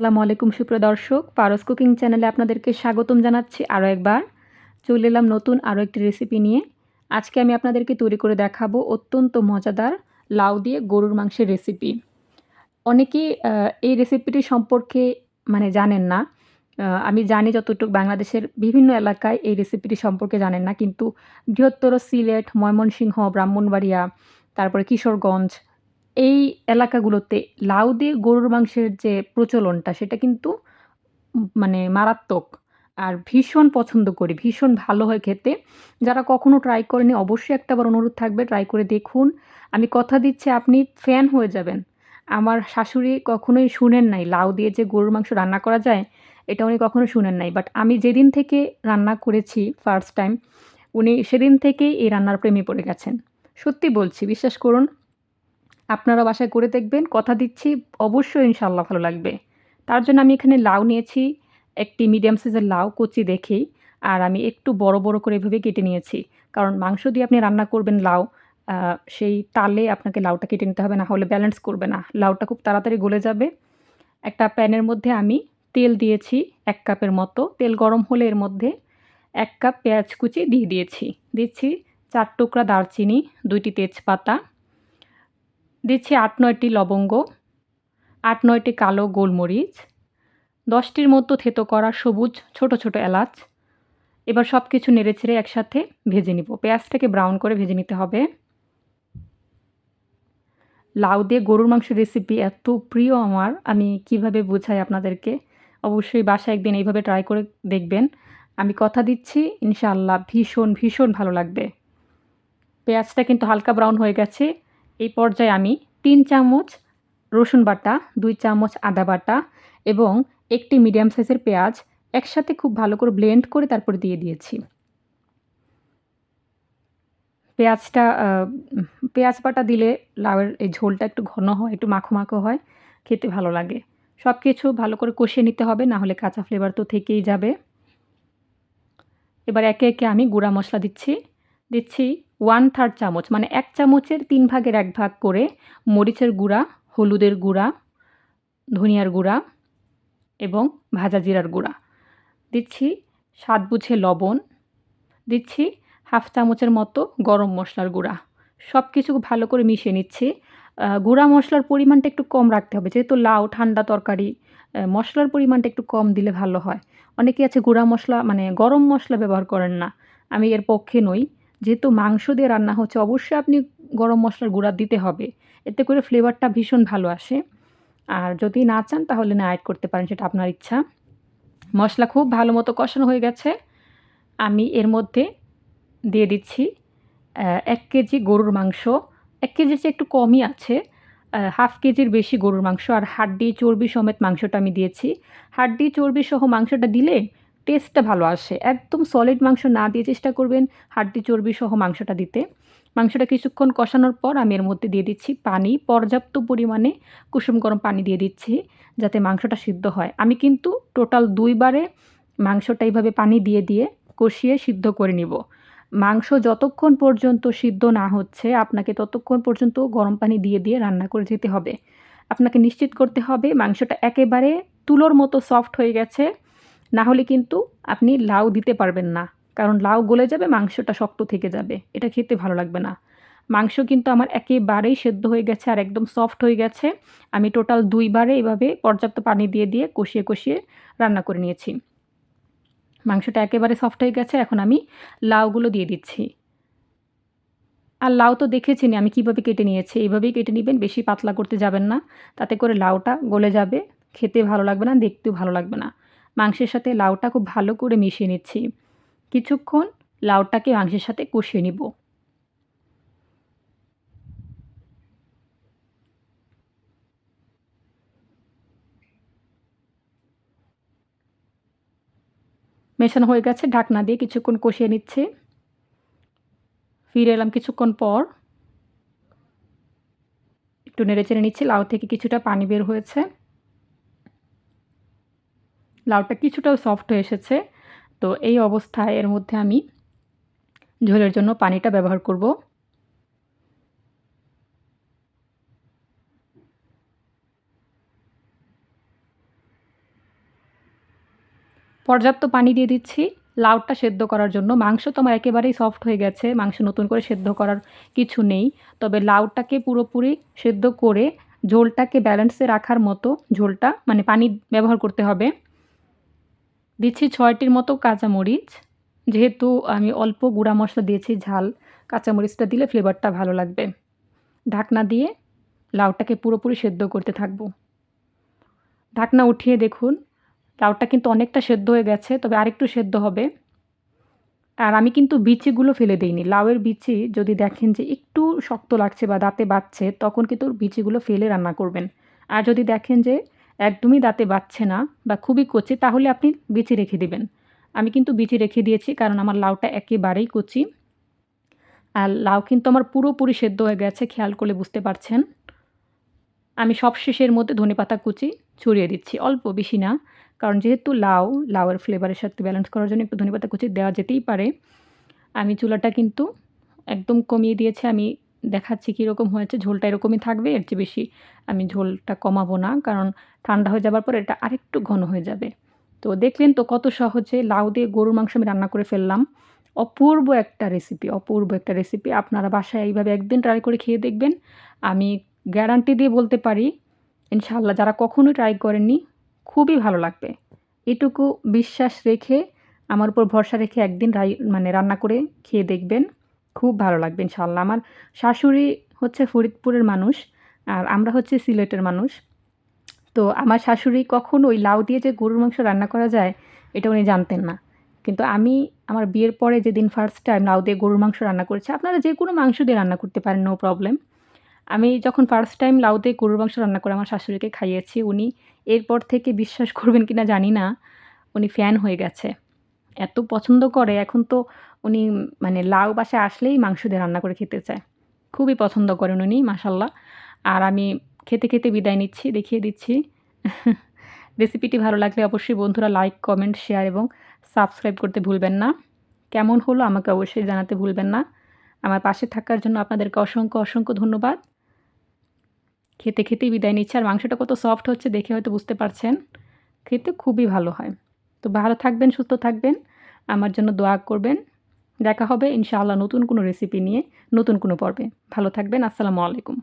আসসালামু আলাইকুম, সুপ্রিয় দর্শক। পারস কুকিং চ্যানেলে আপনাদেরকে স্বাগতম জানাচ্ছি আরও একবার। চলে এলাম নতুন আরও একটি রেসিপি নিয়ে। আজকে আমি আপনাদেরকে তৈরি করে দেখাবো অত্যন্ত মজাদার লাউ দিয়ে গরুর মাংসের রেসিপি অনেকেই এই রেসিপিটি সম্পর্কে মানে জানেন না। আমি জানি যতটুকু বাংলাদেশের বিভিন্ন এলাকায় এই রেসিপিটি সম্পর্কে জানেন না, কিন্তু বৃহত্তর সিলেট, ময়মনসিংহ, ব্রাহ্মণবাড়িয়া, তারপরে কিশোরগঞ্জ এই এলাকাগুলোতে লাউ দিয়ে গরুর মাংসের যে প্রচলনটা, সেটা কিন্তু মানে মারাত্মক আর ভীষণ পছন্দ করি, ভীষণ ভালো হয় খেতে। যারা কখনো ট্রাই করেনি, অবশ্যই একটাবার অনুরোধ থাকবে ট্রাই করে দেখুন। আমি কথা দিচ্ছি, আপনি ফ্যান হয়ে যাবেন। আমার শাশুড়ি কখনোই শুনেন নাই লাউ দিয়ে যে গরুর মাংস রান্না করা যায়, এটা উনি কখনো শুনেন নাই। বাট আমি যেদিন থেকে রান্না করেছি ফার্স্ট টাইম উনি সেদিন থেকেই এই রান্নার প্রেমে পড়ে গেছেন। সত্যি বলছি, বিশ্বাস করুন আপনারা বাসায় করে দেখবেন, কথা দিচ্ছি, অবশ্যই ইনশাল্লাহ ভালো লাগবে। তার জন্য আমি এখানে লাউ নিয়েছি, একটি মিডিয়াম সাইজের লাউ কচি দেখেই, আর আমি একটু বড় বড় করে এভাবে কেটে নিয়েছি। কারণ মাংস দিয়ে আপনি রান্না করবেন লাউ সেই তালে আপনাকে লাউটা কেটে নিতে হবে, না হলে ব্যালেন্স করবে না। লাউটা খুব তাড়াতাড়ি গলে যাবে। একটা প্যানের মধ্যে আমি তেল দিয়েছি, এক কাপের মতো। তেল গরম হলে এর মধ্যে এক কাপ পেঁয়াজ কুচি দিয়ে দিয়েছি। দিচ্ছি চার টুকরা দারচিনি, দুইটি তেজপাতা দিচ্ছি আট নয়টি লবঙ্গ, আট নয়টি কালো গোলমরিচ, দশটির মতো থেতো করা সবুজ ছোট ছোট এলাচ। এবার সব কিছু নেড়ে নেড়েচেড়ে একসাথে ভেজে নিব। পেঁয়াজটাকে ব্রাউন করে ভেজে নিতে হবে। লাউ দিয়ে গরুর মাংস রেসিপি এত প্রিয় আমার। আমি কীভাবে বোঝাই আপনাদেরকে? অবশ্যই বাসায় একদিন এইভাবে ট্রাই করে দেখবেন। আমি কথা দিচ্ছি, ইনশাআল্লাহ ভীষণ ভীষণ ভালো লাগবে। পেঁয়াজটা কিন্তু হালকা ব্রাউন হয়ে গেছে। এই পর্যায়ে আমি তিন চামচ রসুন বাটা, দুই চামচ আদা বাটা এবং একটি মিডিয়াম সাইজের পেঁয়াজ একসাথে খুব ভালো করে ব্লেন্ড করে তারপর দিয়ে দিয়েছি। পেঁয়াজটা পেঁয়াজ বাটা দিলে লাউয়ের এই ঝোলটা একটু ঘন হয়, একটু মাখো মাখো হয়, খেতে ভালো লাগে। সব কিছু ভালো করে কষিয়ে নিতে হবে, না হলে কাঁচা ফ্লেভার তো থেকেই যাবে। এবার একে একে আমি গুঁড়া মশলা দিচ্ছি দিচ্ছি ওয়ান থার্ড চামচ মানে এক চামচের তিন ভাগের এক ভাগ করে মরিচের গুঁড়া, হলুদের গুঁড়া, ধনিয়ার গুঁড়া এবং ভাজা জিরার গুঁড়া। দিচ্ছি স্বাদ বুঝে লবণ। দিচ্ছি হাফ চামচের মতো গরম মশলার গুঁড়া। সব কিছু ভালো করে মিশিয়ে নিচ্ছি। গুঁড়া মশলার পরিমাণটা একটু কম রাখতে হবে। যেহেতু লাউ, ঠান্ডা তরকারি মশলার পরিমাণটা একটু কম দিলে ভালো হয়। অনেকে আছে গুঁড়া মশলা মানে গরম মশলা ব্যবহার করেন না। আমি এর পক্ষে নই। যেহেতু মাংস দিয়ে রান্না হচ্ছে, অবশ্যই আপনি গরম মশলার গুঁড়া দিতে হবে। এতে করে ফ্লেভারটা ভীষণ ভালো আসে। আর যদি না চান, তাহলে না অ্যাড করতে পারেন, সেটা আপনার ইচ্ছা। মশলা খুব ভালো মতো কষানো হয়ে গেছে। আমি এর মধ্যে দিয়ে দিচ্ছি এক কেজি গরুর মাংস। এক কেজির চেয়ে একটু কমই আছে হাফ কেজির বেশি গরুর মাংস। আর হাড্ডি, চর্বি সমেত মাংসটা আমি দিয়েছি। হাড্ডি, চর্বি সহ মাংসটা দিলে টেস্টটা ভালো আসে। একদম সলিড মাংস না দিয়ে চেষ্টা করবেন হাড্ডি, চর্বি সহ মাংসটা দিতে। মাংসটা কিছুক্ষণ কষানোর পর আমি এর মধ্যে দিয়ে দিচ্ছি পানি। পর্যাপ্ত পরিমাণে কুসুম গরম পানি দিয়ে দিচ্ছি যাতে মাংসটা সিদ্ধ হয়। আমি কিন্তু টোটাল দুইবারে মাংসটা এইভাবে পানি দিয়ে দিয়ে কষিয়ে সিদ্ধ করে নিব। মাংস যতক্ষণ পর্যন্ত সিদ্ধ না হচ্ছে, আপনাকে ততক্ষণ পর্যন্ত গরম পানি দিয়ে দিয়ে রান্না করে যেতে হবে। আপনাকে নিশ্চিত করতে হবে মাংসটা একেবারে তুলোর মতো সফট হয়ে গেছে। না হলে কিন্তু আপনি লাউ দিতে পারবেন না। কারণ লাউ গলে যাবে, মাংসটা শক্ত থেকে যাবে। এটা খেতে ভালো লাগবে না। মাংস কিন্তু আমার একেবারেই সেদ্ধ হয়ে গেছে আর একদম সফট হয়ে গেছে। আমি টোটাল দুইবারে এভাবে পর্যাপ্ত পানি দিয়ে দিয়ে কষিয়ে কষিয়ে রান্না করে নিয়েছি। মাংসটা একেবারে সফট হয়ে গেছে, এখন আমি লাউগুলো দিয়ে দিচ্ছি। আর লাউ তো দেখেছিনি আমি কীভাবে কেটে নিয়েছি। এইভাবেই কেটে নেবেন, বেশি পাতলা করতে যাবেন না। তাতে করে লাউটা গলে যাবে, খেতে ভালো লাগবে না, দেখতেও ভালো লাগবে না। মাংসের সাথে লাউটা খুব ভালো করে মিশিয়ে নিচ্ছি। কিছুক্ষণ লাউটাকে মাংসের সাথে কষিয়ে নিব। মেশানো হয়ে গেছে, ঢাকনা দিয়ে কিছুক্ষণ কষিয়ে নিচ্ছে। ফিরে এলাম কিছুক্ষণ পর। একটু নেড়ে চেড়ে নিচ্ছি, লাউ থেকে কিছুটা পানি বের হয়েছে। লাউটা কিছুটাও সফট হয়ে এসেছে। তো এই অবস্থায় এর মধ্যে আমি ঝোলের জন্য পানিটা ব্যবহার করব। পর্যাপ্ত পানি দিয়ে দিচ্ছি। লাউটা সেদ্ধ করার জন্য। মাংস তো আমার একেবারেই সফট হয়ে গেছে। মাংস নতুন করে সেদ্ধ করার কিছু নেই। তবে লাউটাকে পুরোপুরি সেদ্ধ করে ঝোলটাকে ব্যালেন্সে রাখার মতো ঝোলটা মানে পানি ব্যবহার করতে হবে। দিচ্ছি ছয়টির মতো কাঁচামরিচ। যেহেতু আমি অল্প গুঁড়া মশলা দিয়েছি, ঝাল, কাঁচামরিচটা দিলে ফ্লেভারটা ভালো লাগবে। ঢাকনা দিয়ে লাউটাকে পুরোপুরি সেদ্ধ করতে থাকব। ঢাকনা উঠিয়ে দেখুন, লাউটা কিন্তু অনেকটা সেদ্ধ হয়ে গেছে, তবে আরেকটু সেদ্ধ হবে। আর আমি কিন্তু বিচিগুলো ফেলে দিইনি। লাউয়ের বিচি যদি দেখেন যে একটু শক্ত লাগছে বা দাঁতে বাচ্ছে, তখন কিন্তু বিচিগুলো ফেলে রান্না করবেন। আর যদি দেখেন যে একদমই দাঁতে বাচ্ছে না বা খুবই কচি, তাহলে আপনি বিচি রেখে দিবেন। আমি কিন্তু বিচি রেখে দিয়েছি, কারণ আমার লাউটা একেবারেই কচি। আর লাউ কিন্তু আমার পুরোপুরি সেদ্ধ হয়ে গেছে, খেয়াল করলে বুঝতে পারছেন। আমি সব শেষের মধ্যে ধনেপাতা কুচি ছড়িয়ে দিচ্ছি, অল্প বেশি না, কারণ যেহেতু লাউ, লাউয়ের ফ্লেভারের সাথে ব্যালেন্স করার জন্য একটু ধনেপাতা কুচি দেওয়া যেতেই পারে। আমি চুলাটা কিন্তু একদম কমিয়ে দিয়েছি, আমি দেখাচ্ছি কীরকম হয়েছে, ঝোলটা এরকমই থাকবে, এর চেয়ে বেশি আমি ঝোলটা কমাবো না, কারণ ঠান্ডা হয়ে যাবার পর এটা আরেকটু ঘন হয়ে যাবে। তো দেখলেন তো কত সহজে লাউ দিয়ে গরুর মাংস আমি রান্না করে ফেললাম। অপূর্ব একটা রেসিপি অপূর্ব একটা রেসিপি আপনারা বাসায় এইভাবে একদিন ট্রাই করে খেয়ে দেখবেন। আমি গ্যারান্টি দিয়ে বলতে পারি ইনশাল্লাহ যারা কখনোই ট্রাই করেননি, খুবই ভালো লাগবে। এটুকু বিশ্বাস রেখে, আমার উপর ভরসা রেখে একদিন মানে রান্না করে খেয়ে দেখবেন। খুব ভালো লাগবে ইনশাআল্লাহ। আমার শাশুড়ি হচ্ছে ফরিদপুরের মানুষ আর আমরা হচ্ছে সিলেটের মানুষ। তো আমার শাশুড়ি কখনো ওই লাউ দিয়ে যে গরুর মাংস রান্না করা যায়, এটা উনি জানতেন না। কিন্তু আমি আমার বিয়ের পরে যেদিন ফার্স্ট টাইম লাউ দিয়ে গরুর মাংস রান্না করেছি, আপনারা যে কোনো মাংস দিয়ে রান্না করতে পারেন নো প্রবলেম আমি যখন ফার্স্ট টাইম লাউ দিয়ে গরুর মাংস রান্না করে আমার শাশুড়িকে খাইয়েছি, উনি এরপর থেকে বিশ্বাস করবেন কিনা জানি না, উনি ফ্যান হয়ে গেছে। এত পছন্দ করে, এখন তো উনি মানে লাউ বাসায় আসলেই মাংস দিয়ে রান্না করে খেতে চায়। খুবই পছন্দ করেন উনি মাসাল্লাহ আর আমি খেতে খেতে বিদায় নিচ্ছি, দেখিয়ে দিচ্ছি। রেসিপিটি ভালো লাগলে অবশ্যই বন্ধুরা লাইক কমেন্ট শেয়ার এবং সাবস্ক্রাইব করতে ভুলবেন না। কেমন হলো আমাকে অবশ্যই জানাতে ভুলবেন না। আমার পাশে থাকার জন্য আপনাদেরকে অসংখ্য অসংখ্য ধন্যবাদ। খেতে খেতেই বিদায় নিচ্ছে। আর মাংসটা কত সফট হচ্ছে দেখে হয়তো বুঝতে পারছেন। খেতে খুবই ভালো হয়। তো ভালো থাকবেন, সুস্থ থাকবেন। আমার জন্য দোয়া করবেন। দেখা হবে ইনশাআল্লাহ নতুন কোনো রেসিপি নিয়ে নতুন কোনো পর্বে। ভালো থাকবেন আসসালামু আলাইকুম।